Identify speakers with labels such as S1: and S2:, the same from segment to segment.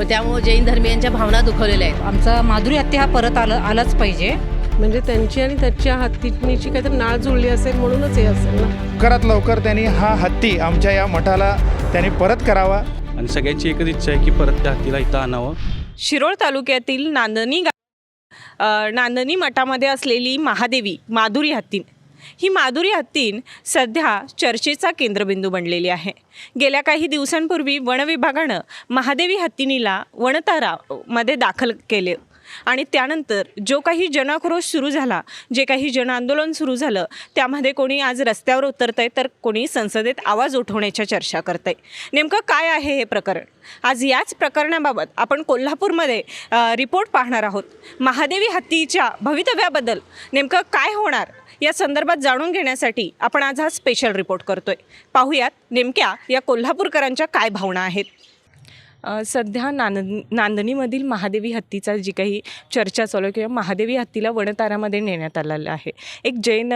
S1: मग त्यामुळे जैन धर्मियांच्या भावना दुखवलेल्या आहेत.
S2: आमचा माधुरी हत्या हा परत आला आलाच पाहिजे.
S3: म्हणजे त्यांची आणि त्याच्या हत्तीची काहीतरी नाळ जुळली असेल म्हणूनच हे असेल ना?
S4: लवकरात लवकर त्यांनी हा हत्ती आमच्या या मठाला त्यांनी परत करावा.
S5: आणि सगळ्यांची एकच इच्छा आहे की परत त्या हत्तीला इथं आणावं.
S6: शिरोळ तालुक्यातील नांदणी गा नांदणी मठामध्ये असलेली महादेवी माधुरी हत्तीन ही माधुरी हत्तीन सध्या चर्चेचा केंद्रबिंदू बनलेली आहे. गेल्या काही दिवसांपूर्वी वनविभागानं महादेवी हत्तीनीला वनतारामध्ये दाखल केले आणि त्यानंतर जो काही जनाक्रोश सुरू झाला जे काही जनआंदोलन सुरू झालं त्यामध्ये कोणी आज रस्त्यावर उतरत आहे तर कोणी संसदेत आवाज उठवण्याच्या चर्चा करत आहे नेमकं काय आहे हे प्रकरण? आज याच प्रकरणाबाबत आपण कोल्हापूरमध्ये रिपोर्ट पाहणार आहोत. महादेवी हत्तीच्या भवितव्याबद्दल नेमकं काय होणार या संदर्भात जाणून घेण्यासाठी आपण आज हा स्पेशल रिपोर्ट करतोय. पाहूयात नेमक्या या कोल्हापूरकरांच्या काय भावना आहेत. सध्या नांद नांदणीमधील महादेवी हत्तीचा जी काही चर्चा चालू आहे किंवा महादेवी हत्तीला वणताऱ्यामध्ये नेण्यात आलेलं आहे. एक जैन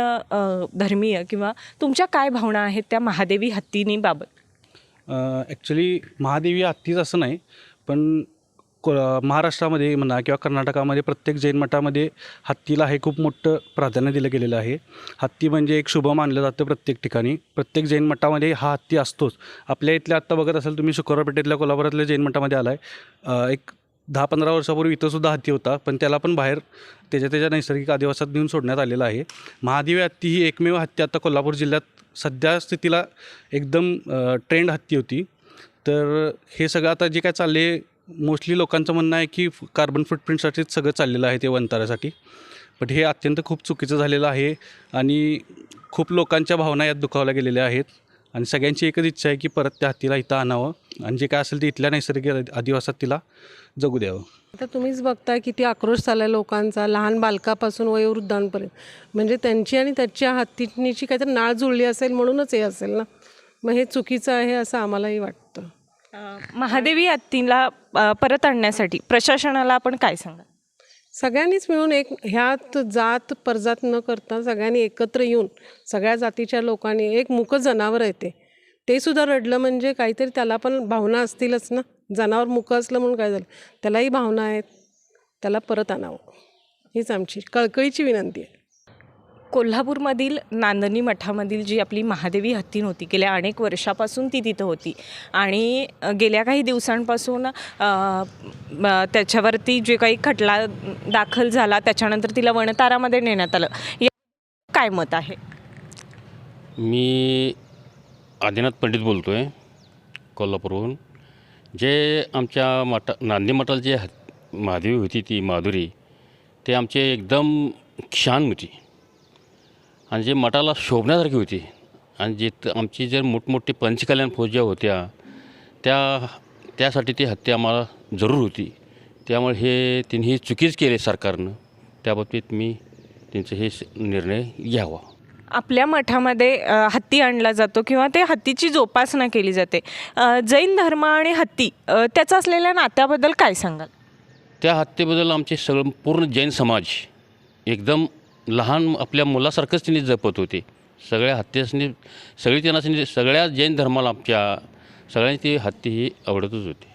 S6: धर्मीय किंवा तुमच्या काय भावना आहेत त्या महादेवी हत्तीनीबाबत
S5: ॲक्च्युली महादेवी हत्तीच असं नाही पण को महाराष्ट्रामध्ये म्हणा किंवा कर्नाटकामध्ये प्रत्येक जैन मठामध्ये हत्तीला हे खूप मोठं प्राधान्य दिलं गेलेलं आहे. हत्ती म्हणजे एक शुभ मानलं जातं प्रत्येक ठिकाणी. प्रत्येक जैन मठामध्ये हा हत्ती असतोच. आपल्या इथल्या आत्ता बघत असाल तुम्ही शुक्रवारपेठेतल्या कोल्हापुरातल्या जैन मठामध्ये आला आहे एक दहा पंधरा वर्षापूर्वी इथंसुद्धा हत्ती होता पण त्याला पण बाहेर त्याच्या त्याच्या नैसर्गिक आदिवासात नेऊन सोडण्यात आलेला आहे. महादेवी हत्ती ही एकमेव हत्ती आता कोल्हापूर जिल्ह्यात सध्या स्थितीला एकदम ट्रेंड हत्ती होती. तर हे सगळं आता जे काय चालले मोस्टली लोकांचं म्हणणं आहे की कार्बन फुटप्रिंटसाठीच सगळं चाललेलं आहे ते वंतारासाठी बट हे अत्यंत खूप चुकीचं झालेलं आहे आणि खूप लोकांच्या भावना यात दुखावल्या गेलेल्या आहेत. आणि सगळ्यांची एकच इच्छा आहे की परत त्या हत्तीला इथं आणावं. आणि जे काय असेल ते इथल्या नैसर्गिक आदिवासात तिला जगू द्यावं.
S3: आता तुम्हीच बघताय किती आक्रोश झालाय लोकांचा लहान बालकापासून वयोवृद्धांपर्यंत. म्हणजे त्यांची आणि त्याच्या हत्तीची काहीतरी नाळ जुळली असेल म्हणूनच हे असेल ना? मग हे चुकीचं आहे असं आम्हालाही वाटतं.
S6: महादेवी हत्तीला परत आणण्यासाठी प्रशासनाला आपण काय सांगा
S3: सगळ्यांनीच मिळून एक ह्यात जात परजात न करता सगळ्यांनी एकत्र येऊन सगळ्या जातीच्या लोकांनी एक मुकं जनावर आहे ते. ते सुद्धा रडलं म्हणजे काहीतरी त्याला पण भावना असतीलच ना? जनावर मुकं असलं म्हणून काय झालं? त्यालाही भावना आहेत. त्याला परत आणावं. हीच आमची कळकळीची विनंती आहे.
S6: कोल्हापूरमधील नांदणी मठामधील जी आपली महादेवी हत्तीन होती गेल्या अनेक वर्षापासून ती तिथं होती. आणि गेल्या काही दिवसांपासून त्याच्यावरती जे काही खटला दाखल झाला त्याच्यानंतर तिला वणतारामध्ये नेण्यात आलं. या काय मत आहे?
S7: मी आदिनाथ पंडित बोलतो आहे कोल्हापूरहून. जे आमच्या मठा नांदी मठाला जे महादेवी होती ती माधुरी ते आमचे एकदम छान होती. आणि जे मठाला शोभण्यासारखी होती आणि जे आमची जर मोठमोठी पंचकल्याण ज्या होत्या त्या त्यासाठी ती हत्या आम्हाला जरूर होती. त्यामुळे हे त्यांनी ही चुकीच केले सरकारनं. त्याबाबतीत मी त्यांचं हे निर्णय घ्यावा.
S6: आपल्या मठामध्ये हत्ती आणला जातो किंवा ते हत्तीची जोपासना केली जाते. जैन धर्म आणि हत्ती त्याचा असलेल्या नात्याबद्दल काय सांगाल?
S7: त्या हत्येबद्दल आमचे सगळं पूर्ण जैन समाज एकदम लहान आपल्या मुलासारखंच त्यांनी जपत होते. सगळ्या हत्यासनी सगळी त्यांना सगळ्या जैन धर्माला आमच्या सगळ्यांची ती हत्ती ही आवडतच होती.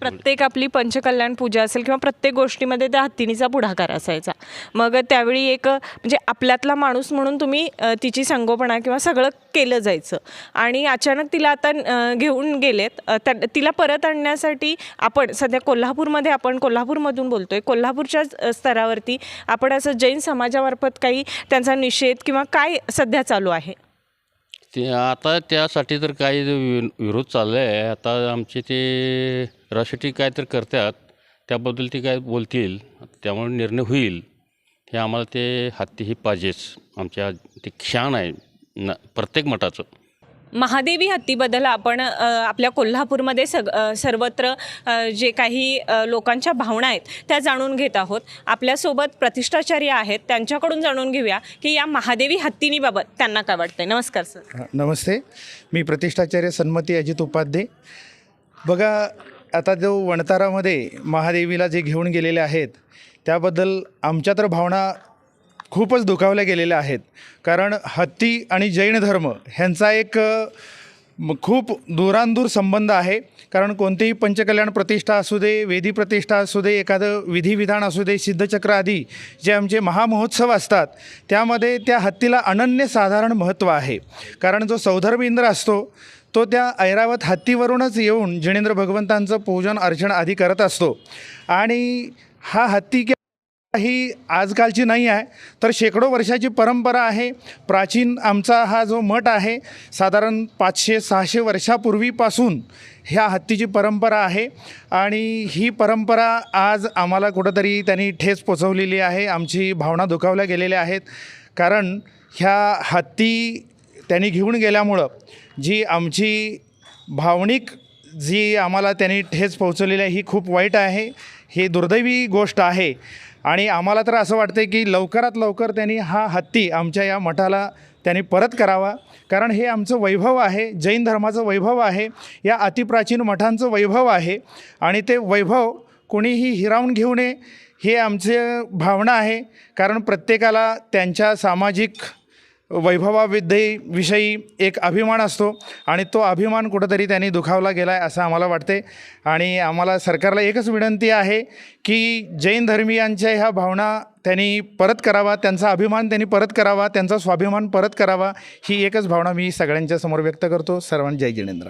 S6: प्रत्येक आपली पंचकल्याण पूजा असेल किंवा प्रत्येक गोष्टीमध्ये त्या हत्तीनीचा पुढाकार असायचा. मग त्यावेळी एक म्हणजे आपल्यातला माणूस म्हणून तुम्ही तिची संगोपना किंवा सगळं केलं जायचं. आणि अचानक तिला आता घेऊन गेलेत. त्या तिला परत आणण्यासाठी आपण सध्या कोल्हापूरमध्ये आपण कोल्हापूरमधून बोलतोय. कोल्हापूरच्या स्तरावरती आपण असं जैन समाजामार्फत काही त्यांचा निषेध किंवा काय सध्या चालू आहे?
S7: ते आता त्यासाठी तर काही वि विरोध चालला आहे. आता आमचे ते रसिटी काय तर करतात त्याबद्दल ते काय बोलतील त्यामुळे निर्णय होईल. हे आम्हाला ते हत्ती ही पाहिजेच. आमच्या ते क्षण आहे. न प्रत्येक मठाचं.
S6: महादेवी हत्तीबद्दल आपण आपल्या कोल्हापूरमध्ये सग सर्वत्र जे काही लोकांच्या भावना आहेत त्या जाणून घेत आहोत. आपल्यासोबत प्रतिष्ठाचार्य आहेत त्यांच्याकडून जाणून घेऊया की या महादेवी हत्तीनीबाबत त्यांना काय वाटतंय. नमस्कार सर.
S4: नमस्ते. मी प्रतिष्ठाचार्य सन्मती अजित उपाध्ये. बघा आता जो वणतारामध्ये महादेवीला जे घेऊन गेलेले आहेत त्याबद्दल आमच्या तर भावना खूपच दुखावल्या गेलेल्या आहेत. कारण हत्ती आणि जैन धर्म ह्यांचा एक खूप दूरांदूर संबंध आहे. कारण कोणतेही पंचकल्याण प्रतिष्ठा असू दे वेदी प्रतिष्ठा असू दे एखादं विधिविधान असू दे सिद्धचक्र आदी जे आमचे महामहोत्सव असतात त्यामध्ये त्या हत्तीला अनन्यसाधारण महत्त्व आहे. कारण जो सौधर्म इंद्र असतो तो त्या ऐरावत हत्तीवरूनच येऊन जिनेंद्र भगवंतांचं पूजन अर्चन आदी करत असतो. आणि हा हत्ती ही आजकालची नाही आहे. तर शेकडो वर्षाची परंपरा आहे. प्राचीन आमचा हा जो मठ आहे साधारण पाचशे सहाशे वर्षापूर्वीपासून ह्या हत्तीची परंपरा आहे. आणि ही परंपरा आज आम्हाला कुठंतरी त्यांनी ठेच पोचवलेली आहे. आमची भावना दुखावल्या गेलेल्या आहेत. कारण ह्या हत्ती त्यांनी घेऊन गेल्यामुळं जी आमची भावनिक जी आम्हाला त्यांनी ठेच पोहोचवलेली आहे ही खूप वाईट आहे. ही दुर्दैवी गोष्ट आहे. आणि आम्हाला तर असं वाटतं की लवकरात लवकर त्यांनी हा हत्ती आमच्या या मठाला त्यांनी परत करावा. कारण हे आमचं वैभव आहे जैन धर्माचं वैभव आहे या अतिप्राचीन मठांचं वैभव आहे. आणि ते वैभव कोणीही हिरावून घेऊ नये हे आमचे भावना आहे. कारण प्रत्येकाला त्यांच्या सामाजिक वैभवाविद्येविषयी विषयी एक अभिमान असतो आणि तो अभिमान कुठंतरी त्यांनी दुखावला गेला आहे असं आम्हाला वाटते. आणि आम्हाला सरकारला एकच विनंती आहे की जैन धर्मियांच्या ह्या भावना त्यांनी परत करावा त्यांचा अभिमान त्यांनी परत करावा त्यांचा स्वाभिमान परत करावा ही एकच भावना मी सगळ्यांच्या समोर व्यक्त करतो. सर्वांना जय जिनेंद्र.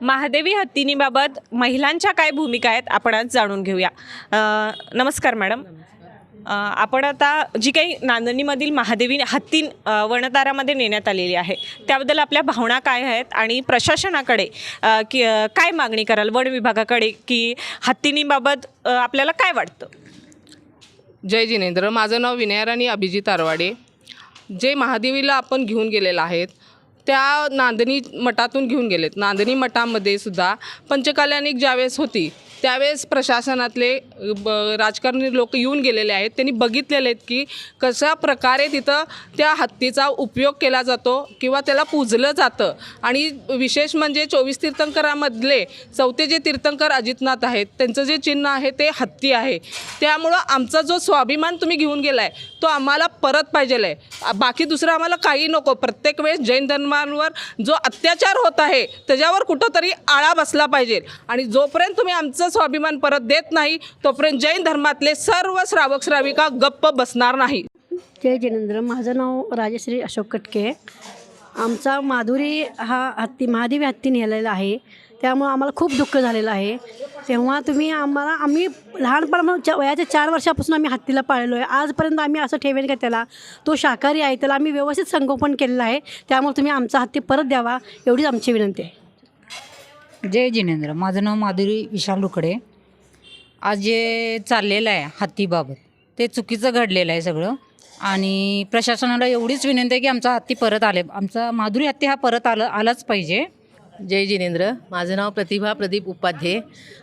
S6: महादेवी हत्तीनीबाबत महिलांच्या काय भूमिका आहेत आपण आज जाणून घेऊया. नमस्कार मॅडम. आपण आता जी काही नांदणीमधील महादेवी हत्ती वनतारामध्ये नेण्यात आलेली आहे त्याबद्दल आपल्या भावना काय आहेत आणि प्रशासनाकडे की काय मागणी कराल वन विभागाकडे की हत्तींबाबत आपल्याला काय वाटतं?
S8: जय जिनेंद्र. माझं नाव विनयराणी अभिजित आरवाडे. जे महादेवीला आपण घेऊन गेलेलं आहेत त्या नांदणी मठातून घेऊन गेलेत. नांदणी मठामध्ये सुद्धा पंचकल्याणिक ज्यावेळेस होती त्यावेळेस प्रशासनातले ब राजकारणी लोक येऊन गेलेले आहेत. त्यांनी बघितलेले आहेत की कशा प्रकारे तिथं त्या हत्तीचा उपयोग केला जातो किंवा त्याला पूजलं जातं. आणि विशेष म्हणजे चोवीस तीर्थंकरामधले चौथे जे तीर्थंकर अजितनाथ आहेत त्यांचं जे चिन्ह आहे ते हत्ती आहे. त्यामुळं आमचा जो स्वाभिमान तुम्ही घेऊन गेला आहे तो आम्हाला परत पाहिजेल आहे. बाकी दुसरं आम्हाला काही नको. प्रत्येक वेळेस जैन धर्मांवर जो अत्याचार होत आहे त्याच्यावर कुठंतरी आळा बसला पाहिजे. आणि जोपर्यंत तुम्ही आमचं स्वाभिमान परत देत नाही तोपर्यंत जैन धर्मातले सर्व श्रावक श्राविका गप्प बसणार नाही.
S9: जय जिनेंद्र. माझं नाव राजश्री अशोक कटके. आमचा माधुरी हा हत्ती महादेवी हत्ती नेलेला आहे. त्यामुळं आम्हाला खूप दुःख झालेलं आहे. तेव्हा तुम्ही आम्हाला आम्ही लहानपणा च वयाच्या चार वर्षापासून आम्ही हत्तीला पाळलो आहे आजपर्यंत आम्ही असं ठेवेल का त्याला? तो शाकाहारी आहे त्याला आम्ही व्यवस्थित संगोपन केलेलं आहे. त्यामुळे तुम्ही आमचा हत्ती परत द्यावा एवढीच आमची विनंती आहे.
S2: जय जिनेंद्र. माझं नाव माधुरी विशाल रुकडे. आज जे चाललेलं आहे हत्तीबाबत ते चुकीचं घडलेलं आहे सगळं. आणि प्रशासनाला एवढीच विनंती आहे की आमचा हत्ती परत आले. आमचा माधुरी हत्ती हा परत आलं आलाच पाहिजे.
S1: जय जिनेंद्र. माझं नाव प्रतिभा प्रदीप उपाध्ये.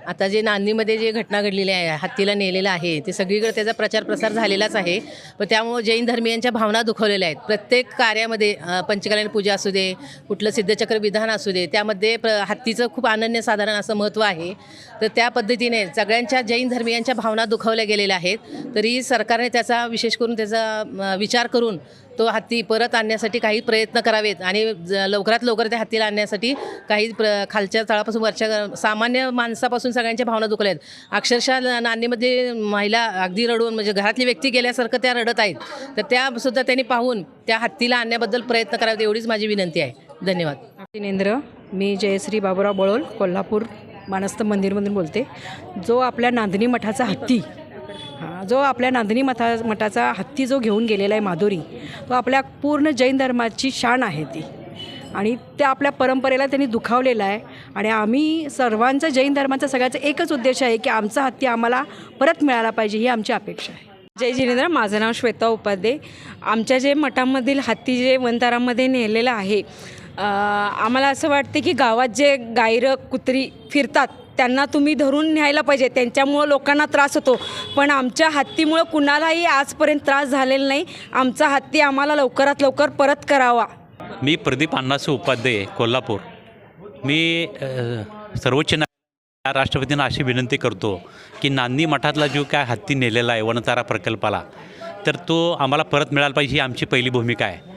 S1: आता जे नांदीमध्ये जे घटना घडलेली आहे हत्तीला नेलेलं आहे ते सगळीकडे त्याचा प्रचार प्रसार झालेलाच आहे. पण त्यामुळं जैन धर्मियांच्या भावना दुखवलेल्या आहेत. प्रत्येक कार्यामध्ये पंचकल्याण पूजा असू दे कुठलं सिद्धचक्र विधान असू दे त्यामध्ये प्र हत्तीचं खूप अनन्यसाधारण असं महत्त्व आहे. तर त्या पद्धतीने सगळ्यांच्या जैन धर्मियांच्या भावना दुखावल्या गेलेल्या आहेत. तरी सरकारने त्याचा विशेष करून त्याचा विचार करून तो हत्ती परत आणण्यासाठी काही प्रयत्न करावेत आणि ज- लवकरात लवकर त्या हत्तीला आणण्यासाठी काही प्र खालच्या तळापासून वरच्या सामान्य माणसापासून सगळ्यांच्या भावना दुखल्या आहेत. अक्षरशः न- महिला अगदी रडून म्हणजे घरातली व्यक्ती गेल्यासारखं त्या रडत आहेत. तर त्यासुद्धा त्यांनी पाहून त्या हत्तीला आणण्याबद्दल प्रयत्न करावेत एवढीच माझी विनंती आहे. धन्यवाद.
S2: जिनेंद्र मी जयश्री बाबुराव बळोल कोल्हापूर मानस्थ मंदिरमधून बोलते. जो आपल्या नांदणी मठाचा हत्ती जो आपल्या नांदणी मठा मठाचा हत्ती जो घेऊन गेलेला आहे माधुरी तो आपल्या पूर्ण जैन धर्माची शान आहे ती. आणि त्या आपल्या परंपरेला त्यांनी दुखावलेला आहे. आणि आम्ही सर्वांचा जैन धर्माचा सगळ्याचा एकच उद्देश आहे की आमचा हत्ती आम्हाला परत मिळाला पाहिजे ही आमची अपेक्षा आहे.
S10: जय जिनेंद्र माझं नाव श्वेता उपाध्ये. आमच्या जे मठामधील हत्ती जे वनतारामध्ये नेलेलं आहे आम्हाला असं वाटते की गावात जे गायरं कुत्री फिरतात त्यांना तुम्ही धरून न्यायला पाहिजे. त्यांच्यामुळं लोकांना त्रास होतो. पण आमच्या हत्तीमुळं कुणालाही आजपर्यंत त्रास झालेला नाही. आमचा हत्ती आम्हाला लवकरात लवकर परत करावा.
S11: मी प्रदीप अण्णासू उपाध्याय कोल्हापूर. मी सर्वोच्च न्यायालयात राष्ट्रपतींना अशी विनंती करतो की नांदी मठातला जो काय हत्ती नेलेला आहे वनतारा प्रकल्पाला तर तो आम्हाला परत मिळाला पाहिजे ही आमची पहिली भूमिका आहे.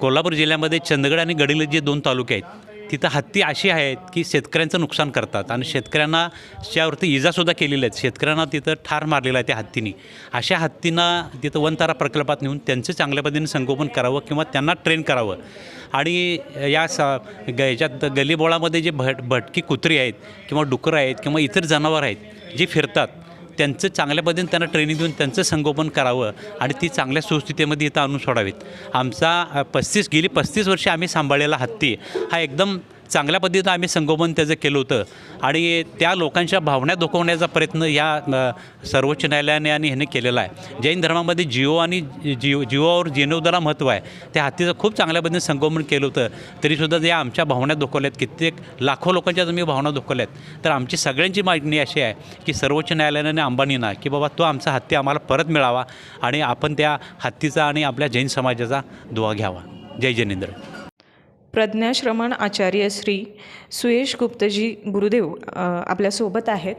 S11: कोल्हापूर जिल्ह्यामध्ये चंदगड आणि गडिंग्लज जे दोन तालुके आहेत तिथं हत्ती अशी आहेत की शेतकऱ्यांचं नुकसान करतात आणि शेतकऱ्यांना त्यावरती इजासुद्धा केलेल्या आहेत शेतकऱ्यांना तिथं ठार मारलेलं आहे त्या हत्तीनी. अशा हत्तींना तिथं वनतारा प्रकल्पात नेऊन त्यांचं चांगल्या पद्धतीने संगोपन करावं किंवा त्यांना ट्रेन करावं. आणि या स ग याच्यात गलीबोळामध्ये जे भट भटकी कुत्री आहेत किंवा डुकरं आहेत किंवा इतर जनावर आहेत जे फिरतात त्यांचं चांगल्या पद्धतीने त्यांना ट्रेनिंग देऊन त्यांचं संगोपन करावं आणि ती चांगल्या सुस्थितीमध्ये इथं आणून सोडावीत. आमचा पस्तीस गेली पस्तीस वर्षे आम्ही सांभाळलेला हत्ती हा एकदम चांगल्या पद्धतीनं आम्ही संगोपन त्याचं केलं होतं. आणि त्या लोकांच्या भावना दुखवण्याचा प्रयत्न या सर्वोच्च न्यायालयाने आणि ह्याने केलेला आहे. जैन धर्मामध्ये जिओ आणि जिओ जिओवर जीवनोदाला महत्त्व आहे. त्या हत्तीचं खूप चांगल्या पद्धतीने संगोपन केलं होतं. तरीसुद्धा या आमच्या भावना दुखवल्यात. कित्येक लाखो लोकांच्या तुम्ही भावना दुखवल्यात. तर आमची सगळ्यांची मागणी अशी आहे की सर्वोच्च न्यायालयाने आणि अंबानींना की बाबा तो आमचा हत्ती आम्हाला परत मिळावा आणि आपण त्या हत्तीचा आणि आपल्या जैन समाजाचा दुवा घ्यावा. जय जैनेंद्र.
S6: प्रज्ञाश्रमण आचार्य श्री सुयेश गुप्तजी गुरुदेव आपल्यासोबत आहेत.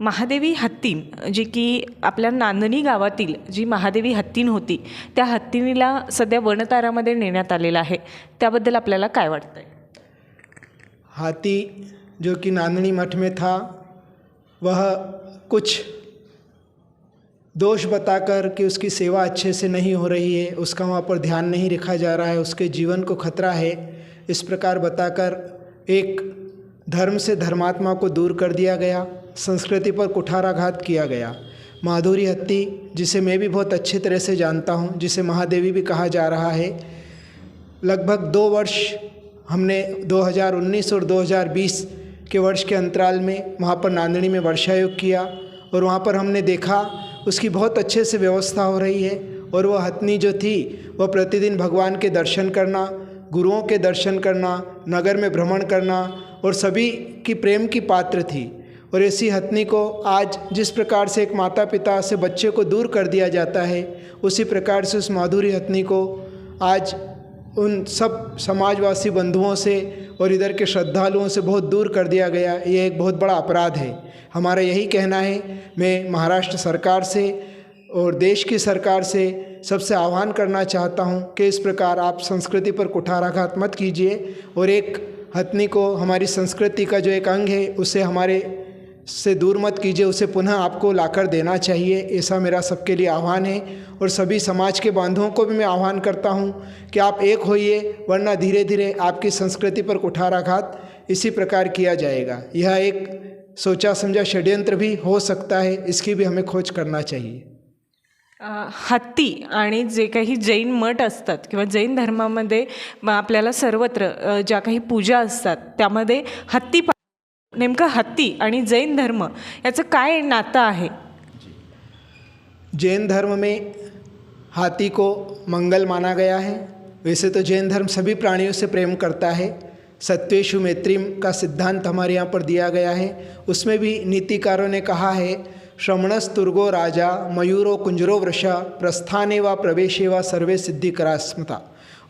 S6: महादेवी हत्तीन जी की आपल्या नांदणी गावातील जी महादेवी हत्तीन होती त्या हत्तीनीला सध्या वनतारामध्ये नेण्यात आलेलं आहे. त्याबद्दल आपल्याला काय वाटतंय?
S12: हाथी जो कि नांदनी मठ में था वह कुछ दोष बताकर कि उसकी सेवा अच्छे से नहीं हो रही है उसका वहाँ पर ध्यान नहीं रखा जा रहा है उसके जीवन को खतरा है इस प्रकार बताकर एक धर्म से धर्मात्मा को दूर कर दिया गया, संस्कृति पर कुठाराघात किया गया। माधुरी हत्ती, जिसे मैं भी बहुत अच्छी तरह से जानता हूँ, जिसे महादेवी भी कहा जा रहा है, लगभग दो वर्ष हमने 2019 और 2020 के वर्ष के अंतराल में वहाँ पर नांदनी में वर्षायोग किया और वहाँ पर हमने देखा उसकी बहुत अच्छे से व्यवस्था हो रही है और वह हथनी जो थी, वह प्रतिदिन भगवान के दर्शन करना गुरुओं के दर्शन करना, नगर में भ्रमण करना और सभी की प्रेम की पात्र थी। और ऐसी हथनी को आज जिस प्रकार से एक माता पिता से बच्चे को दूर कर दिया जाता है, उसी प्रकार से उस माधुरी हथनी को आज उन सब समाजवासी बंधुओं से और इधर के श्रद्धालुओं से बहुत दूर कर दिया गया ये एक बहुत बड़ा अपराध है। हमारा यही कहना है, मैं महाराष्ट्र सरकार से और देश की सरकार से सबसे आह्वान करना चाहता हूँ कि इस प्रकार आप संस्कृति पर कुठाराघात मत कीजिए और एक हथनी को, हमारी संस्कृति का जो एक अंग है, उसे हमारे से दूर मत कीजिए, उसे पुनः आपको लाकर देना चाहिए, ऐसा मेरा सबके लिए आह्वान है। और सभी समाज के बांधवों को भी मैं आह्वान करता हूँ कि आप एक होइए, वरना धीरे धीरे आपकी संस्कृति पर कुठाराघात इसी प्रकार किया जाएगा। यह एक सोचा समझा षड्यंत्र भी हो सकता है, इसकी भी हमें खोज करना चाहिए।
S6: हत्ती आणि जे काही जैन मठ असतात किंवा जैन धर्मामध्ये आपल्याला सर्वत्र ज्या काही पूजा असतात त्यामध्ये हत्ती पा नेमकं हत्ती आणि जैन धर्म याचं काय नातं आहे?
S12: जैन धर्म में हाथी को मंगल माना गया है। वैसे तो जैन धर्म सभी प्राणियों से प्रेम करता है। सत्वेशु मैत्रीम का सिद्धांत हमारे यहाँ पर दिया गया है। उसमें भी नीतिकारों ने कहा है श्रमणस तुर्गो राजा, मयूरो कुंजरो वृषा, प्रस्थाने व प्रवेशे व सर्वे सिद्धि करास्मता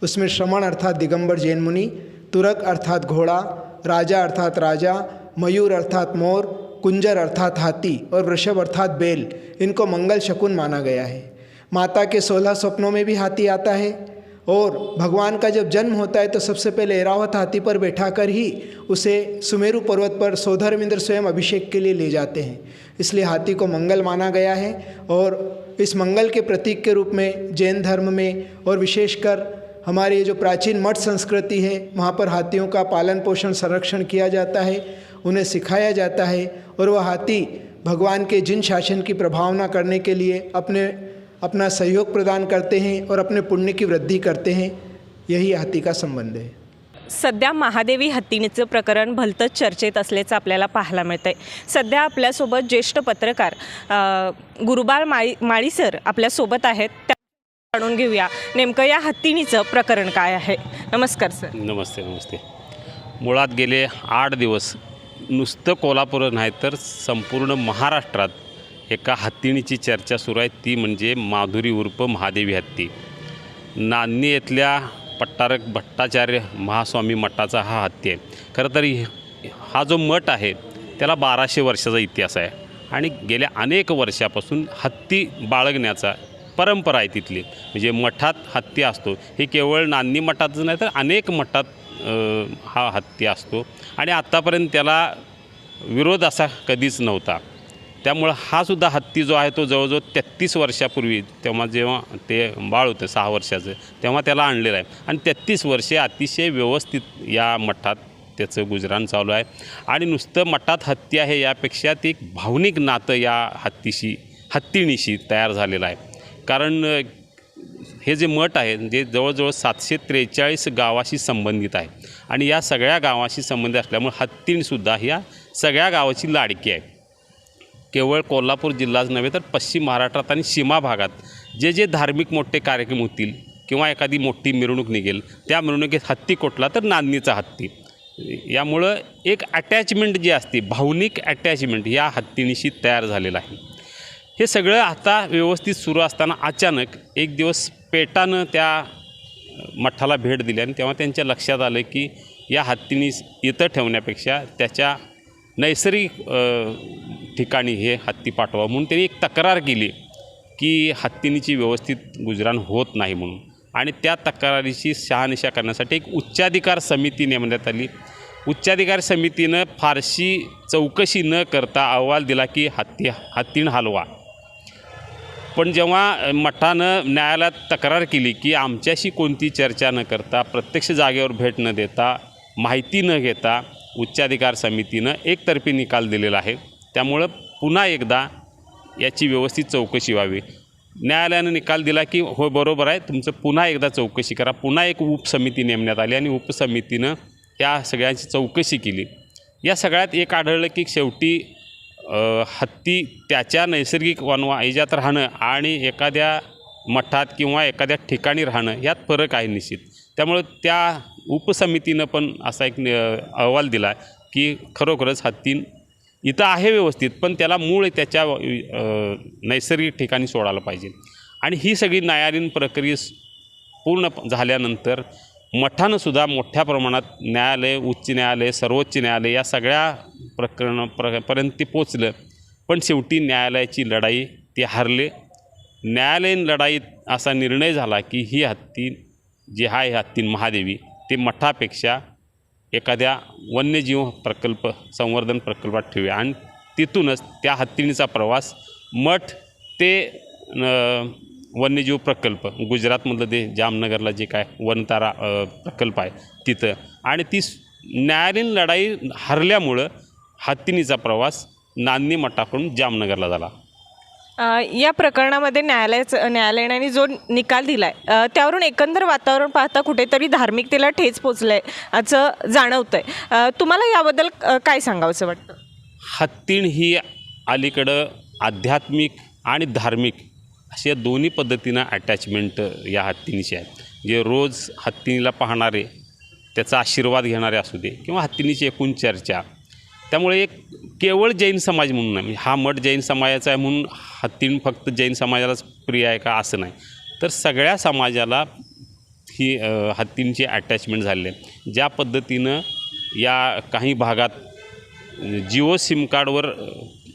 S12: उसमें श्रमण अर्थात दिगंबर जैन मुनि, तुरक अर्थात घोड़ा, राजा अर्थात राजा, मयूर अर्थात मोर, कुंजर अर्थात हाथी और वृषभ अर्थात बेल, इनको मंगल शकुन माना गया है। माता के सोलह स्वप्नों में भी हाथी आता है। और भगवान का जब जन्म होता है तो सबसे पहले एरावत हाथी पर बैठा कर ही उसे सुमेरु पर्वत पर सोधर्मिंद्र स्वयं अभिषेक के लिए ले जाते हैं। इसलिए हाथी को मंगल माना गया है और इस मंगल के प्रतीक के रूप में, जैन धर्म में और विशेषकर हमारे ये जो प्राचीन मठ संस्कृति है, वहाँ पर हाथियों का पालन पोषण, संरक्षण किया जाता है, उन्हें सिखाया जाता है और वह हाथी भगवान के जिन शासन की प्रभावना करने के लिए अपने अपना सहयोग प्रदान करते हैं और अपने पुण्य की वृद्धि करते हैं। यही हाथी का संबंध है।
S6: सध्या महादेवी हत्तीचं प्रकरण भलतंच चर्चेत असल्याचं आपल्याला पाहायला मिळतं आहे सध्या आपल्यासोबत ज्येष्ठ पत्रकार अ, गुरुबाळ माळी माळी सर आपल्यासोबत आहेत. त्या जाणून घेऊया नेमकं या हत्तीनीचं प्रकरण काय आहे? नमस्कार सर.
S13: नमस्ते नमस्ते. मुळात गेले आठ दिवस नुसतं कोल्हापूर नाही तर संपूर्ण महाराष्ट्रात एका हत्तीणीची चर्चा सुरू आहे. ती म्हणजे माधुरी उर्फ महादेवी हत्ती. नांदणी येथल्या पट्टारक भट्टाचार्य महास्वामी मठाचा हा हत्ती आहे. खरं तर हा जो मठ आहे त्याला बाराशे वर्षाचा इतिहास आहे. आणि गेल्या अनेक वर्षापासून हत्ती बाळगण्याचा परंपरा आहे तिथली. म्हणजे मठात हत्ती असतो. हे केवळ नांदी मठातच नाही तर अनेक मठात हा हत्ती असतो. आणि आत्तापर्यंत त्याला विरोध असा कधीच नव्हता. त्यामुळं हा सुद्धा हत्ती जो आहे तो जवळजवळ तेहत्तीस वर्षापूर्वी तेव्हा जेव्हा ते बाळ होतं सहा वर्षाचं तेव्हा त्याला आणलेलं आहे. आणि तेहत्तीस वर्षे अतिशय व्यवस्थित या मठात त्याचं गुजराण चालू आहे. आणि नुसतं मठात हत्ती आहे यापेक्षा ते एक भावनिक नातं या हत्तीशी हत्तीणीशी तयार झालेलं आहे. कारण हे जे मठ आहे जे जवळजवळ सातशे त्रेचाळीस गावाशी संबंधित आहे. आणि या सगळ्या गावाशी संबंधित असल्यामुळे हत्तीणसुद्धा ह्या सगळ्या गावाची लाडकी आहे. केवळ कोल्हापूर जिल्हाच नव्हे तर पश्चिम महाराष्ट्रात आणि सीमा भागात जे जे धार्मिक मोठे कार्यक्रम होतील किंवा एखादी मोठी मिरवणूक निघेल त्या मिरवणुकीत हत्ती कोटला तर नांदणीचा हत्ती. यामुळं एक अटॅचमेंट जी असते भावनिक अटॅचमेंट या हत्तीनिशी तयार झालेलं आहे. हे सगळं आता व्यवस्थित सुरू असताना अचानक एक दिवस पेटानं त्या मठाला भेट दिली आणि तेव्हा त्यांच्या लक्षात आलं की या हत्तीनी इथं ठेवण्यापेक्षा त्याच्या नैसर्गिक ठिकाणी हे हत्ती पाठवा म्हणून त्यांनी एक तक्रार केली की हत्तीनीची व्यवस्थित गुजराण होत नाही म्हणून. आणि त्या तक्रारीची शहानिशा करण्यासाठी एक उच्चाधिकार समिती नेमण्यात आली. उच्चाधिकार समितीनं फारशी चौकशी न करता अहवाल दिला की हत्ती हत्तीण हलवा. पण जेव्हा मठानं न्यायालयात तक्रार केली की आमच्याशी कोणती चर्चा न करता प्रत्यक्ष जागेवर भेट न देता माहिती न घेता उच्चाधिकार समितीनं एकतर्फी निकाल दिलेला आहे. त्यामुळं पुन्हा एकदा याची व्यवस्थित चौकशी व्हावी. न्यायालयानं निकाल दिला की हो बरोबर आहे तुमचं पुन्हा एकदा चौकशी करा. पुन्हा एक उपसमिती नेमण्यात आली आणि उपसमितीनं या सगळ्यांची चौकशी केली. या सगळ्यात एक आढळलं की शेवटी हत्ती त्याच्या नैसर्गिक वनवा याच्यात राहणं आणि एखाद्या मठात किंवा एखाद्या ठिकाणी राहणं यात फरक आहे निश्चित. त्यामुळं त्या उपसमितीनं पण असा एक अहवाल दिला की खरोखरच हत्ती इथं आहे व्यवस्थित पण त्याला मूळ त्याच्या नैसर्गिक ठिकाणी सोडायला पाहिजे. आणि ही सगळी न्यायालयीन प्रक्रिया पूर्ण झाल्यानंतर मठानंसुद्धा मोठ्या प्रमाणात न्यायालय उच्च न्यायालय सर्वोच्च न्यायालय या सगळ्या प्रकरण प्र पर्यंत ते पोचलं. पण शेवटी न्यायालयाची लढाई ते हरले. न्यायालयीन लढाईत असा निर्णय झाला की ही हत्ती जी आहे हत्तीन महादेवी ते मठापेक्षा एखाद्या वन्यजीव प्रकल्प संवर्धन प्रकल्पात ठेवूया. आणि तिथूनच त्या हत्तीणीचा प्रवास मठ ते वन्यजीव प्रकल्प गुजरातमधलं ते जामनगरला जे काय वनतारा प्रकल्प आहे तिथं. आणि ती न्यायालयीन लढाई हरल्यामुळं हत्तीणीचा प्रवास नांदी मठाकडून जामनगरला झाला.
S6: या प्रकरणामध्ये न्यायालयाचं न्यायालयाने जो निकाल दिलाय आहे त्यावरून एकंदर वातावरण पाहता कुठेतरी धार्मिकतेला ठेच पोचलंय असं जाणवतंय. आहे तुम्हाला याबद्दल काय सांगावंसं वाटतं?
S13: हत्तीण ही अलीकडं आध्यात्मिक आणि धार्मिक अशा दोन्ही पद्धतीनं अटॅचमेंट या हत्तीनीशी आहेत. जे रोज हत्तीनीला पाहणारे त्याचा आशीर्वाद घेणारे असू दे किंवा हत्तीनीची एकूण चर्चा. त्यामुळे एक केवळ जैन समाज म्हणून नाही म्हणजे हा मठ जैन समाजाचा आहे म्हणून हत्तीण फक्त जैन समाजालाच प्रिय आहे का असं नाही. तर सगळ्या समाजाला ही हत्तींची अटॅचमेंट झालेली आहे. ज्या पद्धतीनं या काही भागात जिओ सिम कार्डवर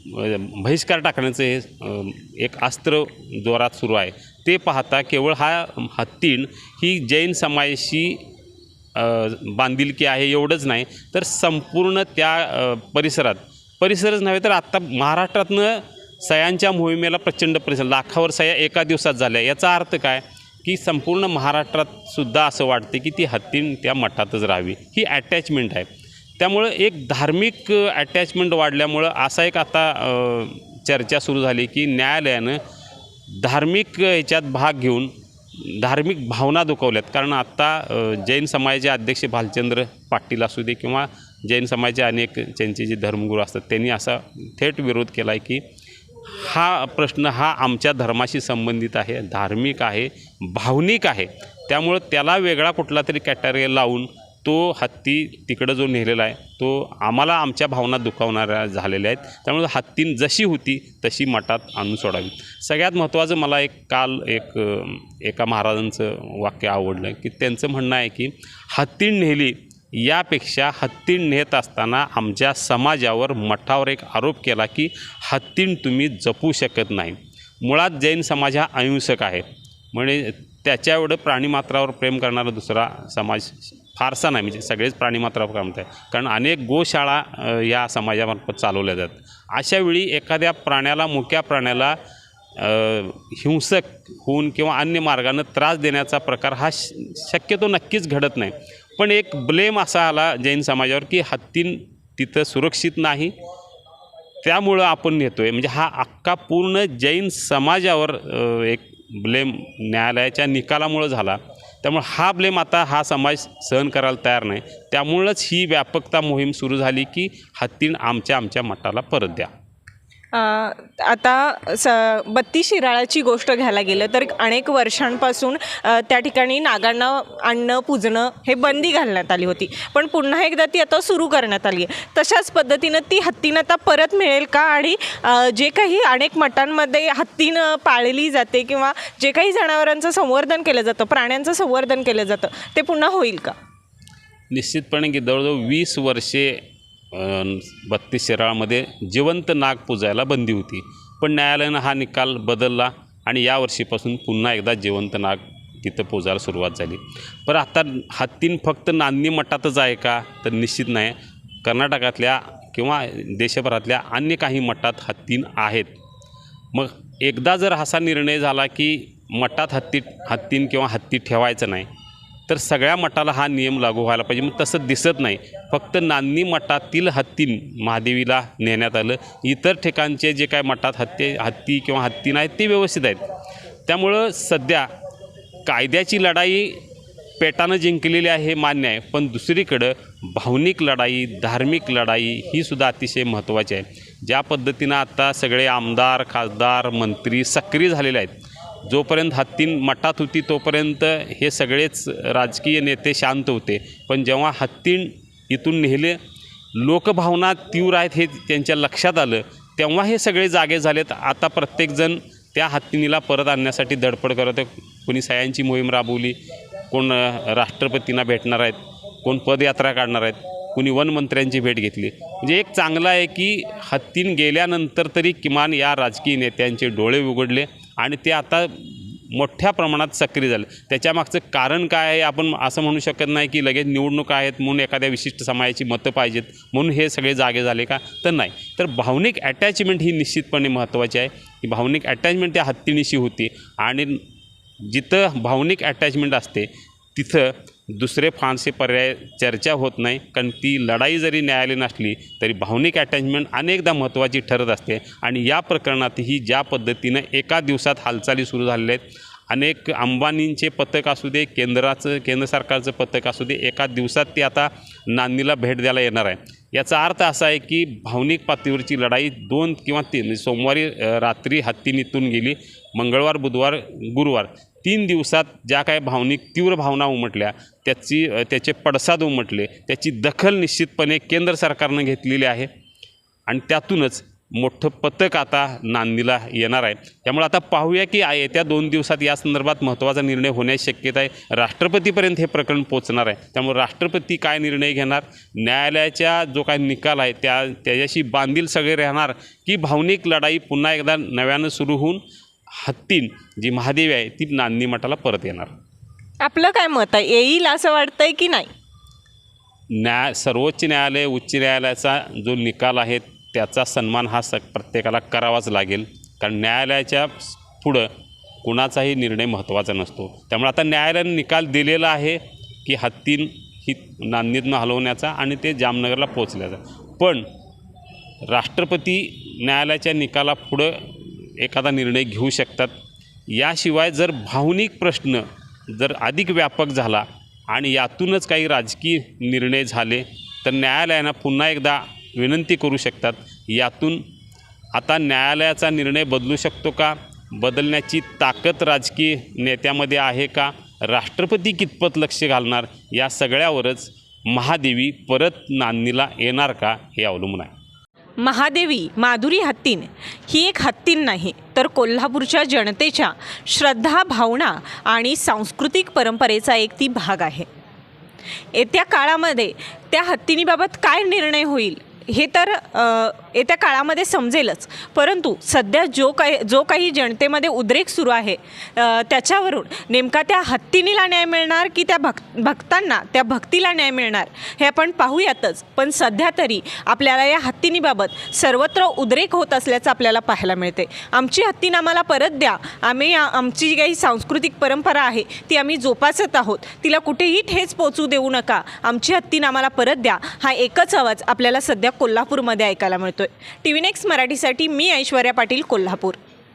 S13: बहिष्कार टाकण्याचं हे एक अस्त्र जोरात सुरू आहे. ते पाहता केवळ हा हत्तीण ही जैन समाजाशी बांधिलकी आहे एवढंच नाही तर संपूर्ण त्या परिसरात परिसरच नव्हे तर आत्ता महाराष्ट्रातनं सह्यांच्या मोहिमेला प्रचंड परिसर लाखावर सह्या एका दिवसात झाल्या. याचा अर्थ काय? की संपूर्ण महाराष्ट्रात सुद्धा असं वाटते की ती हत्ती त्या मठातच राहावी. ही अटॅचमेंट आहे. त्यामुळं एक धार्मिक अटॅचमेंट वाढल्यामुळं असा एक आता चर्चा सुरू झाली की न्यायालयानं धार्मिक ह्याच्यात भाग घेऊन धार्मिक भावना दुखवल्यात. कारण आत्ता जैन समाजाचे अध्यक्ष भालचंद्र पाटील असू दे किंवा जैन समाजाचे अनेक त्यांचे जे धर्मगुरू असतात त्यांनी असा थेट विरोध केला आहे की हा प्रश्न हा आमच्या धर्माशी संबंधित आहे धार्मिक आहे भावनिक आहे. त्यामुळं त्याला वेगळा कुठला तरी कॅटेगरी लावून तो हत्ती तिकडं जो नेलेला आहे तो आम्हाला आमच्या भावना दुखावणाऱ्या झालेल्या आहेत. त्यामुळे हत्तीन जशी होती तशी मठात आणून सोडावी. सगळ्यात महत्त्वाचं मला एक काल एक एका महाराजांचं वाक्य आवडलं की त्यांचं म्हणणं आहे की हत्तीण नेली यापेक्षा हत्तीण नेत असताना आमच्या समाजावर मठावर एक आरोप केला की हत्तीण तुम्ही जपू शकत नाही. मुळात जैन समाज हा अहिंसक आहे. म्हणजे त्याच्या एवढं प्राणीमात्रावर प्रेम करणारा दुसरा समाज फारसा नाही. म्हणजे सगळेच प्राणीमात्रावर म्हणत आहे कारण अनेक गोशाळा या समाजामार्फत चालवल्या जातात. अशावेळी एखाद्या प्राण्याला मुक्या प्राण्याला हिंसक होऊन किंवा अन्य मार्गानं त्रास देण्याचा प्रकार हा श शक्यतो नक्कीच घडत नाही. पण एक ब्लेम असा आला जैन समाजावर की हत्तीन तिथं सुरक्षित नाही. त्यामुळं आपण नेतो आहे म्हणजे हा अख्खा पूर्ण जैन समाजावर एक ब्लेम न्यायालयाच्या निकालामुळं झाला. त्यामुळं हा ब्लेम आता हा समाज सहन करायला तयार नाही. त्यामुळंच ही व्यापकता मोहीम सुरू झाली की हत्तीण आमच्या आमच्या मठाला परत द्या.
S6: आता स बत्ती शिराळाची गोष्ट घ्यायला गेलं तर अनेक वर्षांपासून त्या ठिकाणी नागांना आणणं पूजणं हे बंदी घालण्यात आली होती. पण पुन्हा एकदा ती आता सुरू करण्यात आली आहे. तशाच पद्धतीनं ती हत्तीनं आता परत मिळेल का? आणि जे काही अनेक मठांमध्ये हत्तीनं पाळली जाते किंवा जे काही जनावरांचं संवर्धन केलं जातं प्राण्यांचं संवर्धन केलं जातं ते पुन्हा होईल का?
S13: निश्चितपणे की जवळजवळ वीस वर्षे बत्तीस शिराळामध्ये जिवंत नाग पूजायला बंदी होती. पण न्यायालयानं हा निकाल बदलला आणि यावर्षीपासून पुन्हा एकदा जिवंत नाग तिथं पूजायला सुरुवात झाली. पण आता हत्तीन फक्त नांदी मठातच आहे का? तर निश्चित नाही. कर्नाटकातल्या किंवा देशभरातल्या अन्य काही मठात हत्तीन आहेत. मग एकदा जर असा निर्णय झाला की मठात हत्ती हत्तीन किंवा हत्ती ठेवायचं नाही तर सगळ्या मठाला हा नियम लागू व्हायला पाहिजे. मग तसं दिसत नाही. फक्त नांदी मठातील हत्ती महादेवीला नेण्यात आलं. इतर ठिकाणचे जे काय मठात हत्ती हत्ती किंवा हत्तीन आहेत ते व्यवस्थित आहेत. त्यामुळं सध्या कायद्याची लढाई पेटानं जिंकलेली आहे हे मान्य आहे. पण दुसरीकडं भावनिक लढाई धार्मिक लढाई ही सुद्धा अतिशय महत्त्वाची आहे. ज्या पद्धतीनं आता सगळे आमदार खासदार मंत्री सक्रिय झालेले आहेत जोपर्यंत हत्तीन मठात होती तोपर्यंत हे सगळेच राजकीय नेते शांत होते. पण जेव्हा हत्तीन इथून नेले लोकभावना तीव्र आहेत हे त्यांच्या लक्षात आलं तेव्हा हे सगळे जागे झालेत. आता प्रत्येकजण त्या हत्तीनीला परत आणण्यासाठी धडपड करत आहे. कोणी सयांची मोहीम राबवली कोण राष्ट्रपतींना भेटणार आहेत कोण पदयात्रा काढणार आहेत कुणी वनमंत्र्यांची भेट घेतली. म्हणजे एक चांगलं आहे की हत्तीन गेल्यानंतर तरी किमान या राजकीय नेत्यांचे डोळे उघडले. आणि ते आता मोठ्या प्रमाणात सक्रिय झालं. त्याच्यामागचं कारण काय आहे? आपण असं म्हणू शकत नाही की लगेच निवडणुका आहेत म्हणून एखाद्या विशिष्ट समाजाची मतं पाहिजेत म्हणून हे सगळे जागे झाले का? तर नाही. तर भावनिक अटॅचमेंट ही निश्चितपणे महत्त्वाची आहे. ही भावनिक अटॅचमेंट त्या हत्तीनिशी होती. आणि जिथं भावनिक अटॅचमेंट असते तिथं दुसरे फारसे पर्याय चर्चा होत नाही. कारण ती लढाई जरी न्यायालयीन असली तरी भावनिक अटॅचमेंट अनेकदा महत्त्वाची ठरत असते. आणि या प्रकरणातही ज्या पद्धतीनं एका दिवसात हालचाली सुरू झालेल्या आहेत अनेक अंबानींचे पथक असू दे केंद्राचं केंद्र सरकारचं पथक असू दे एका दिवसात ते आता नांदीला भेट द्यायला येणार आहे. याचा अर्थ असा आहे की भावनिक पातळीवरची लढाई दोन किंवा तीन सोमवारी रात्री हत्ती नितून गेली मंगळवार बुधवार गुरुवार. तीन दिवसात ज्या काय भावनिक तीव्र भावना उमटल्या त्याची त्याचे पडसाद उमटले त्याची दखल निश्चितपणे केंद्र सरकारनं घेतलेली आहे. आणि त्यातूनच मोठं पथक आता नांदीला येणार आहे. त्यामुळे आता पाहूया की येत्या दोन दिवसात या संदर्भात महत्त्वाचा निर्णय होण्याची शक्यता आहे. राष्ट्रपतीपर्यंत हे प्रकरण पोचणार आहे. त्यामुळे राष्ट्रपती काय निर्णय घेणार? न्यायालयाच्या जो काय निकाल आहे त्या त्याच्याशी बांधील सगळे राहणार की भावनिक लढाई पुन्हा एकदा नव्यानं सुरू होऊन हत्तीन जी महादेवी आहे ती नांदी मठाला परत येणार.
S6: आपलं काय मत आहे? येईल असं वाटतंय की नाही?
S13: न्याय सर्वोच्च न्यायालय उच्च न्यायालयाचा जो निकाल आहे त्याचा सन्मान हा स प्रत्येकाला करावाच लागेल. कारण न्यायालयाच्या पुढं कुणाचाही निर्णय महत्त्वाचा नसतो. त्यामुळे आता न्यायालयाने निकाल दिलेला आहे की हत्तीन ही नांदीतनं हलवण्याचा आणि ते जामनगरला पोचल्याचा पण राष्ट्रपती न्यायालयाच्या निकालापुढं एखादा निर्णय घेऊ शकतात. याशिवाय जर भावनिक प्रश्न जर अधिक व्यापक झाला आणि यातूनच काही राजकीय निर्णय झाले तर न्यायालयानं पुन्हा एकदा विनंती करू शकतात यातून आता न्यायालयाचा निर्णय बदलू शकतो का? बदलण्याची ताकद राजकीय नेत्यामध्ये आहे का? राष्ट्रपती कितपत लक्ष घालणार? या सगळ्यावरच महादेवी परत नांदणीला येणार का? हे अवलंबून आहे.
S6: महादेवी माधुरी हत्तीन. ही एक हत्तीन नाही तर कोल्हापूरच्या जनतेच्या श्रद्धा भावना आणि सांस्कृतिक परंपरेचा एक ती भाग आहे. येत्या काळामध्ये त्या हत्तीनीबाबत काय निर्णय होईल? हे तर येत्या काळामध्ये समजेलच. परंतु सध्या जो काही जो काही जनतेमध्ये उद्रेक सुरू आहे त्याच्यावरून नेमका त्या हत्तीनीला न्याय मिळणार की त्या भक् भक्तांना त्या भक्तीला न्याय मिळणार हे आपण पाहूयातच. पण सध्या तरी आपल्याला या हत्तीनीबाबत सर्वत्र उद्रेक होत असल्याचं आपल्याला पाहायला मिळते आमची हत्तीन आम्हाला परत द्या. आम्ही आमची जी काही सांस्कृतिक परंपरा आहे ती आम्ही जोपासत आहोत. तिला कुठेही ठेच पोचू देऊ नका. आमची हत्तीन आम्हाला परत द्या. हा एकच आवाज आपल्याला सध्या कोल्हापूरमध्ये ऐकायला मिळतोय. टी व्ही नेक्स्ट मराठीसाठी मी ऐश्वर्या पाटील कोल्हापूर.